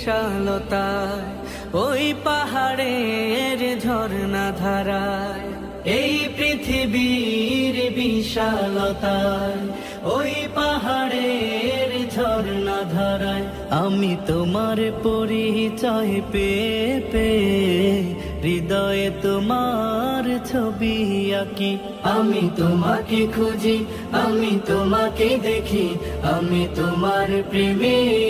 বিশালতায়, ওই পাহাড়ের ঝর্ণা ধারায় এই পৃথিবীর বিশালতায়, ওই পাহাড়ের ঝর্ণা ধারায় আমি তোমার পরিচয় পেয়ে পেয়ে হৃদয়ে তোমার ছবি আঁকি। আমি তোমাকে খুঁজি, আমি তোমাকে দেখি, আমি তোমার প্রেমের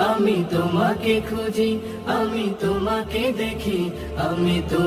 আমি তোমাকে খুঁজি আমি তোমাকে দেখি আমি তোমার